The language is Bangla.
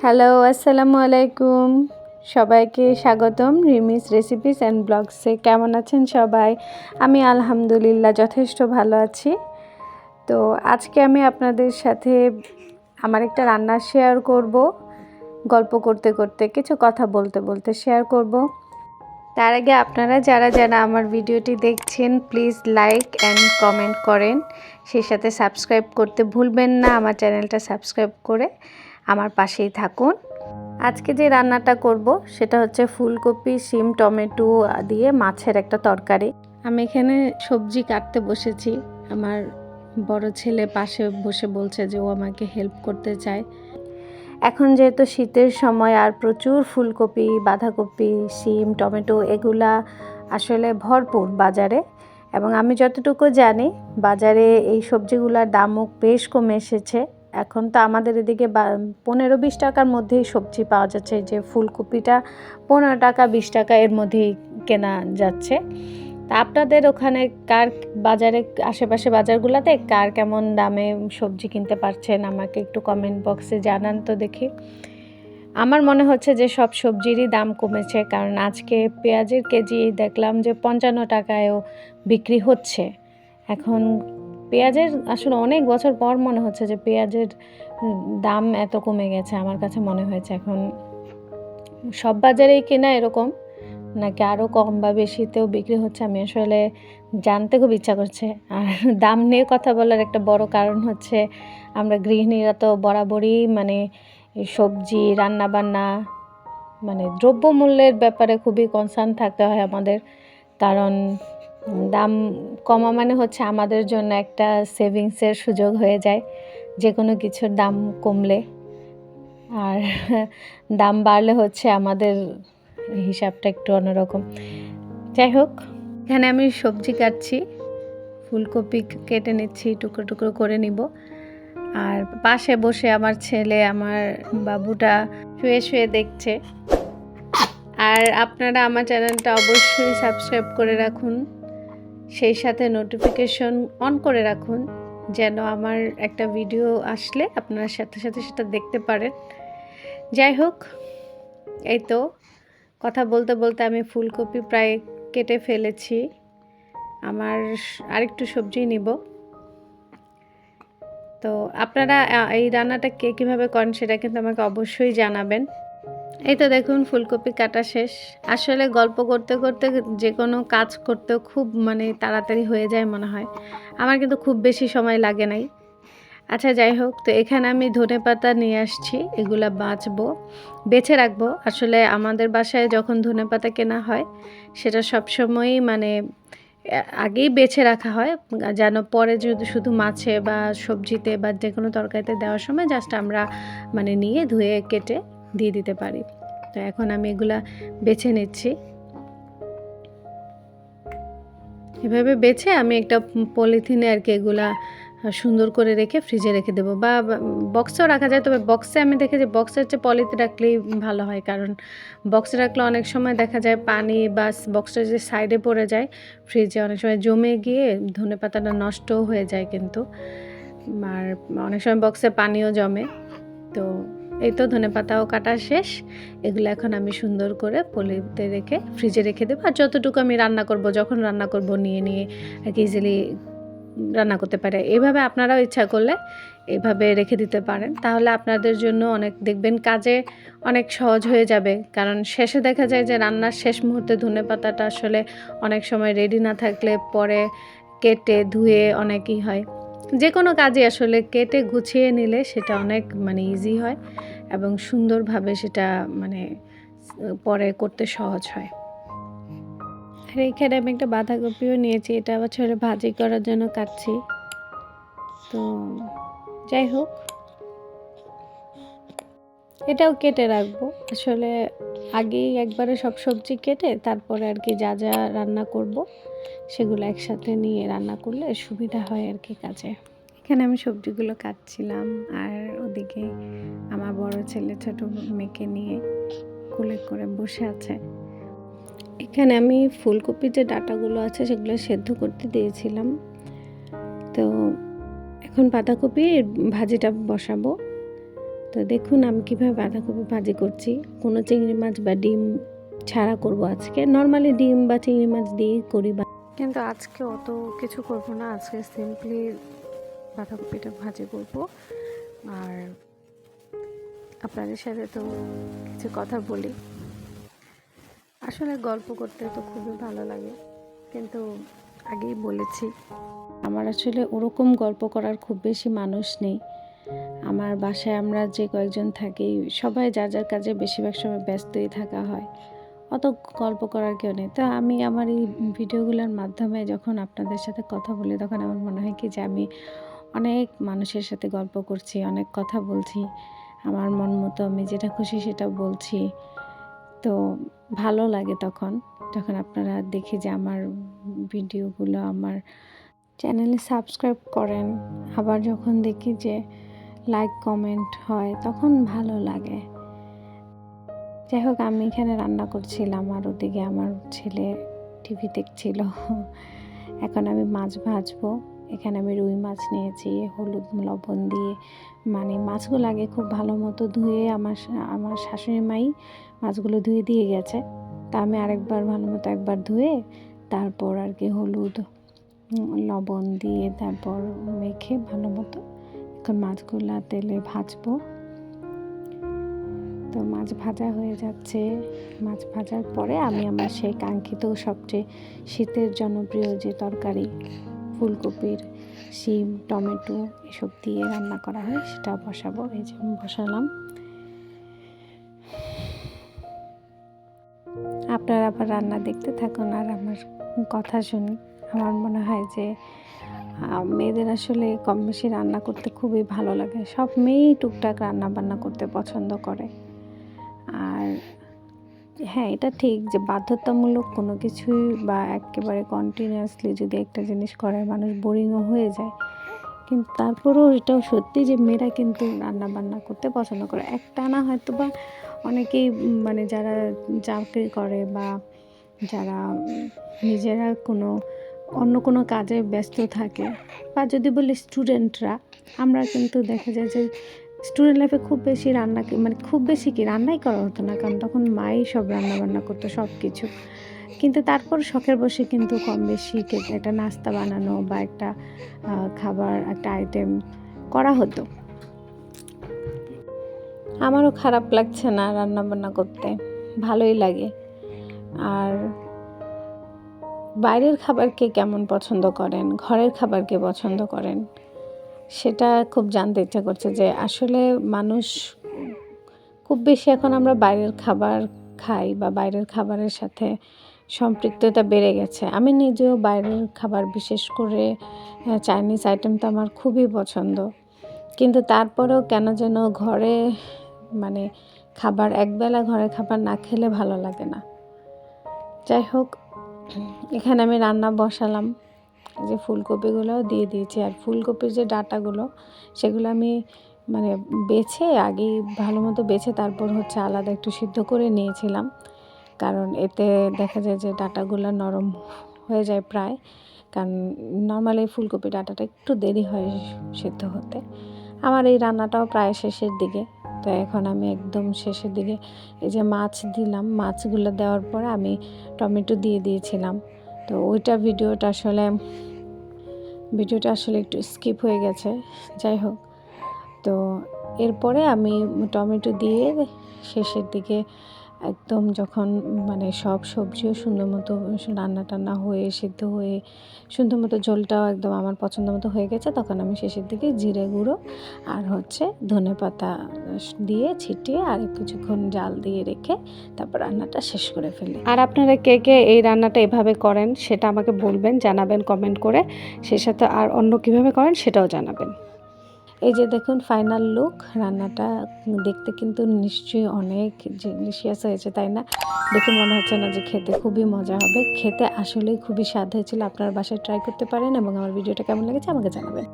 হ্যালো আসসালামু আলাইকুম সবাইকে স্বাগতম রিমিস রেসিপিস অ্যান্ড ব্লগসে। কেমন আছেন সবাই? আমি আলহামদুলিল্লাহ যথেষ্ট ভালো আছি। তো আজকে আমি আপনাদের সাথে আমার একটা রান্না শেয়ার করব। গল্প করতে করতে, কিছু কথা বলতে বলতে শেয়ার করব। তার আগে আপনারা যারা যারা আমার ভিডিওটি দেখছেন প্লিজ লাইক অ্যান্ড কমেন্ট করেন। সেই সাথে সাবস্ক্রাইব করতে ভুলবেন না, আমার চ্যানেলটা সাবস্ক্রাইব করে আমার পাশেই থাকুন। আজকে যে রান্নাটা করব, সেটা হচ্ছে ফুলকপি, শিম, টমেটো দিয়ে মাছের একটা তরকারি। আমি এখানে সবজি কাটতে বসেছি। আমার বড় ছেলে পাশে বসে বলছে যে ও আমাকে হেল্প করতে চায়। এখন যেহেতু শীতের সময় আর প্রচুর ফুলকপি, বাঁধাকপি, শিম, টমেটো এগুলা আসলে ভরপুর বাজারে। এবং আমি যতটুকু জানি, বাজারে এই সবজিগুলোর দামও বেশ কমে এসেছে। এখন তো আমাদের এদিকে পনেরো বিশ টাকার মধ্যেই সবজি পাওয়া যাচ্ছে। যে ফুলকপিটা পনেরো টাকা, বিশ টাকা এর মধ্যেই কেনা যাচ্ছে। তা আপনাদের ওখানে কার বাজারে, আশেপাশে বাজারগুলোতে কার কেমন দামে সবজি কিনতে পারছেন? আমাকে একটু কমেন্ট বক্সে জানান তো দেখি। আমার মনে হচ্ছে যে সব সবজিরই দাম কমেছে, কারণ আজকে পেঁয়াজের কেজি দেখলাম যে পঞ্চান্ন টাকায়ও বিক্রি হচ্ছে। এখন পেঁয়াজের আসলে অনেক বছর পর মনে হচ্ছে যে পেঁয়াজের দাম এত কমে গেছে, আমার কাছে মনে হয়েছে। এখন সব বাজারেই কেনা এরকম। নাকি আরও কম বা বেশিতেও বিক্রি হচ্ছে, আমি আসলে জানতে খুব ইচ্ছা করছে। আর দাম নিয়ে কথা বলার একটা বড় কারণ হচ্ছে, আমরা গৃহিণীরা তো বরাবরই মানে সবজি, রান্নাবান্না মানে দ্রব্যমূল্যের ব্যাপারে খুবই কনসার্ন থাকতে হয় আমাদের। কারণ দাম কমা মানে হচ্ছে আমাদের জন্য একটা সেভিংসের সুযোগ হয়ে যায় যে কোনো কিছুর দাম কমলে। আর দাম বাড়লে হচ্ছে আমাদের হিসাবটা একটু অন্যরকম। যাই হোক, এখানে আমি সবজি কাটছি, ফুলকপি কেটে নিচ্ছি, টুকরো টুকরো করে নিব। আর পাশে বসে আমার ছেলে, আমার বাবুটা শুয়ে শুয়ে দেখছে। আর আপনারা আমার চ্যানেলটা অবশ্যই সাবস্ক্রাইব করে রাখুন। সেই সাথে নোটিফিকেশন অন করে রাখুন, যেন আমার একটা ভিডিও আসলে আপনার সাথে সাথে সেটা দেখতে পারেন। যাই হোক, এই তো। কথা বলতে বলতে আমি ফুলকপি প্রায় কেটে ফেলেছি। আমার আরেকটু সবজি নিব। তো আপনারা এই রান্নাটা কে কীভাবে করেন সেটা কিন্তু আমাকে অবশ্যই জানাবেন। এই তো দেখুন, ফুলকপি কাটা শেষ। আসলে গল্প করতে করতে যে কোনো কাজ করতেও খুব মানে তাড়াতাড়ি হয়ে যায় মনে হয়। আমার কিন্তু খুব বেশি সময় লাগে নাই। আচ্ছা যাই হোক, তো এখানে আমি ধনে পাতা নিয়ে আসছি, এগুলা বাঁচবো, বেছে রাখব। আসলে আমাদের বাসায় যখন ধনে পাতা কেনা হয়, সেটা সবসময়ই মানে আগেই বেছে রাখা হয়, যেন পরে যদি শুধু মাছে বা সবজিতে বা যে কোনো তরকারিতে দেওয়ার সময় জাস্ট আমরা মানে নিয়ে ধুয়ে কেটে দিয়ে দিতে পারি। তো এখন আমি এগুলা বেছে নিচ্ছি। এভাবে বেছে আমি একটা পলিথিনে আর কি এগুলা সুন্দর করে রেখে ফ্রিজে রেখে দেবো। বা বক্সেও রাখা যায়, তবে বক্সে আমি দেখে যে বক্সের চেয়ে পলিতে রাখলেই ভালো হয়, কারণ বক্সে রাখলে অনেক সময় দেখা যায় পানি বা বক্সটা যে সাইডে পড়ে যায় ফ্রিজে অনেক সময় জমে গিয়ে ধনে পাতাটা নষ্টও হয়ে যায় কিন্তু। আর অনেক সময় বক্সে পানিও জমে। তো এই তো ধনে পাতাও কাটা শেষ। এগুলো এখন আমি সুন্দর করে পলিতে রেখে ফ্রিজে রেখে দেবো। আর যতটুকু আমি রান্না করব, যখন রান্না করব নিয়ে নিয়ে, আর কি ইজিলি রান্না করতে পারে। এইভাবে আপনারাও ইচ্ছা করলে এইভাবে রেখে দিতে পারেন। তাহলে আপনাদের জন্য অনেক, দেখবেন কাজে অনেক সহজ হয়ে যাবে। কারণ শেষে দেখা যায় যে রান্নার শেষ মুহূর্তে ধনে পাতাটা আসলে অনেক সময় রেডি না থাকলে পরে কেটে ধুয়ে অনেকই হয়। যে কোনো কাজে আসলে কেটে গুছিয়ে নিলে সেটা অনেক মানে ইজি হয় এবং সুন্দরভাবে সেটা মানে পরে করতে সহজ হয়। আর এইখানে আমি একটা বাঁধাকপিও নিয়েছি, এটা আবার ছেলে ভাজি করার জন্য কাটছি। তো যাই হোক। এটাও কেটে রাখব। আসলে আগেই একবারে সব সবজি কেটে তারপরে আর কি যা যা রান্না করব, সেগুলো একসাথে নিয়ে রান্না করলে সুবিধা হয় আর কি কাজে। এখানে আমি সবজিগুলো কাটছিলাম আর ওদিকে আমার বড় ছেলে ছোট মেয়েকে নিয়ে কুলে করে বসে আছে। এখানে আমি ফুলকপির যে ডাটাগুলো আছে সেগুলো সেদ্ধ করতে দিয়েছিলাম। তো এখন বাঁধাকপির ভাজিটা বসাবো। তো দেখুন আমি কীভাবে বাঁধাকপি ভাজি করছি। কোনো চিংড়ি মাছ বা ডিম ছাড়া করব আজকে। নর্মালি ডিম বা চিংড়ি মাছ দিয়েই করি বা কিন্তু আজকে অত কিছু করব না। আজকে সিম্পলি বাঁধাকপিটা ভাজি করব। আর আপনাদের সাথে তো কিছু কথা বলি। আসলে গল্প করতে তো খুবই ভালো লাগে, কিন্তু আগেই বলেছি। আমার আসলে ওরকম গল্প করার খুব বেশি মানুষ নেই। আমার বাসায় আমরা যে কয়েকজন থাকি, সবাই যার যার কাজে বেশিরভাগ সময় ব্যস্তই থাকা হয়। অত গল্প করার কেউ নেই। তো আমি আমার এই ভিডিওগুলোর মাধ্যমে যখন আপনাদের সাথে কথা বলি, তখন আমার মনে হয় কি যে আমি অনেক মানুষের সাথে গল্প করছি, অনেক কথা বলছি। আমার মন মতো আমি যেটা খুশি সেটা বলছি। তো ভালো লাগে তখন। যখন আপনারা দেখি যে আমার ভিডিওগুলো আমার চ্যানেলে সাবস্ক্রাইব করেন। আবার যখন দেখি যে লাইক, কমেন্ট হয়, তখন ভালো লাগে। যাই হোক, আমি এখানে রান্না করছিলাম আর ওদিকে আমার ছেলে টিভি দেখছিল। এখন আমি মাছ ভাজবো। এখানে আমি রুই মাছ নিয়েছি, হলুদ লবণ দিয়ে। মানে মাছগুলো আগে খুব ভালো মতো ধুয়ে আমার আমার শাশুড়ি মাই মাছগুলো ধুয়ে দিয়ে গেছে। তা আমি আরেকবার ভালো মতো একবার ধুয়ে তারপর আর কি হলুদ লবণ দিয়ে তারপর মেখে ভালো মতো এখন মাছগুলা তেলে ভাজবো। তো মাছ ভাজা হয়ে যাচ্ছে। মাছ ভাজার পরে আমি আমার সেই কাঙ্ক্ষিত সবচেয়ে শীতের জনপ্রিয় যে তরকারি ফুলকপির শিম, টমেটো এসব দিয়ে রান্না করা হয়, সেটা বসাবো। এই যে আমি বসালাম। আপনারা আবার রান্না দেখতে থাকুন আর আমার কথা শুনি আমার মনে হয় যে মেয়েদের আসলে কম বেশি রান্না করতে খুবই ভালো লাগে। সব মেয়েই টুকটাক রান্না বান্না করতে পছন্দ করে। আর হ্যাঁ এটা ঠিক যে বাধ্যতামূলক কোনো কিছুই বা একেবারে কন্টিনিউয়াসলি যদি একটা জিনিস করে মানুষ বোরিংও হয়ে যায়। কিন্তু তারপরেও এটাও সত্যি যে মেয়েরা কিন্তু রান্না বান্না করতে পছন্দ করে। একটা না হয়তো বা অনেকেই মানে যারা চাকরি করে বা যারা নিজেরা কোনো অন্য কোনো কাজে ব্যস্ত থাকে বা যদি বলি স্টুডেন্টরা আমরা কিন্তু দেখা যায় যে স্টুডেন্ট লাইফে খুব বেশি রান্না মানে খুব বেশি কি, রান্নাই করা হতো না, কারণ তখন মাই সব রান্না বান্না করতো সব কিছু কিন্তু তারপর শখের বসে কিন্তু কম বেশি একটা নাস্তা বানানো বা একটা খাবার, একটা আইটেম করা হতো। আমারও খারাপ লাগছে না রান্না বান্না করতে, ভালোই লাগে। আর বাইরের খাবার কে কেমন পছন্দ করেন? ঘরের খাবার কে পছন্দ করেন? সেটা খুব জানতে ইচ্ছা করছে যে আসলে মানুষ খুব বেশি এখন আমরা বাইরের খাবার খাই বা বাইরের খাবারের সাথে সম্পৃক্ততা বেড়ে গেছে। আমি নিজেও বাইরের খাবার বিশেষ করে চাইনিজ আইটেম তো আমার খুবই পছন্দ। কিন্তু তারপরেও কেন যেন ঘরে মানে খাবার, একবেলা ঘরে খাবার না খেলে ভালো লাগে না। যাই হোক, এখানে আমি রান্না বসালাম। যে ফুলকপিগুলোও দিয়ে দিয়েছি। আর ফুলকপির যে ডাটাগুলো, সেগুলো আমি মানে বেছে, আগেই ভালো মতো বেছে, তারপর হচ্ছে আলাদা একটু সিদ্ধ করে নিয়েছিলাম। কারণ এতে দেখা যায় যে ডাটাগুলো নরম হয়ে যায় প্রায়। কারণ নর্মালি ফুলকপি ডাটাটা একটু দেরি হয় সিদ্ধ হতে। আমার এই রান্নাটাও প্রায় শেষের দিকে। তো এখন আমি একদম শেষের দিকে এই যে মাছ দিলাম, মাছগুলো দেওয়ার পরে আমি টমেটো দিয়ে দিয়েছিলাম। তো ওইটা ভিডিওটা আসলে ভিডিওটা আসলে একটু স্কিপ হয়ে গেছে, যাই হোক। তো এরপরে আমি টমেটো দিয়ে শেষের দিকে একদম যখন মানে সব সবজিও সুন্দর মতো রান্না টান্না হয়ে, সিদ্ধ হয়ে, সুন্দর মতো ঝোলটাও একদম আমার পছন্দ মতো হয়ে গেছে, তখন আমি শেষের দিকে জিরে গুঁড়ো আর হচ্ছে ধনে পাতা দিয়ে ছিটিয়ে আর কিছুক্ষণ জাল দিয়ে রেখে তারপর রান্নাটা শেষ করে ফেলি। আর আপনারা কে কে এই রান্নাটা এভাবে করেন সেটা আমাকে বলবেন, জানাবেন কমেন্ট করে। সে সাথে আর অন্য কীভাবে করেন সেটাও জানাবেন। এই যে দেখুন ফাইনাল লুক রান্নাটা দেখতে কিন্তু নিশ্চয়ই অনেক ডিলিশিয়াস হয়েছে, তাই না? দেখে মনে হচ্ছে না যে খেতে খুবই মজা হবে। খেতে আসলেই খুবই স্বাদ হয়েছিল। আপনার বাসায় ট্রাই করতে পারেন এবং আমার ভিডিওটা কেমন লেগেছে আমাকে জানাবেন।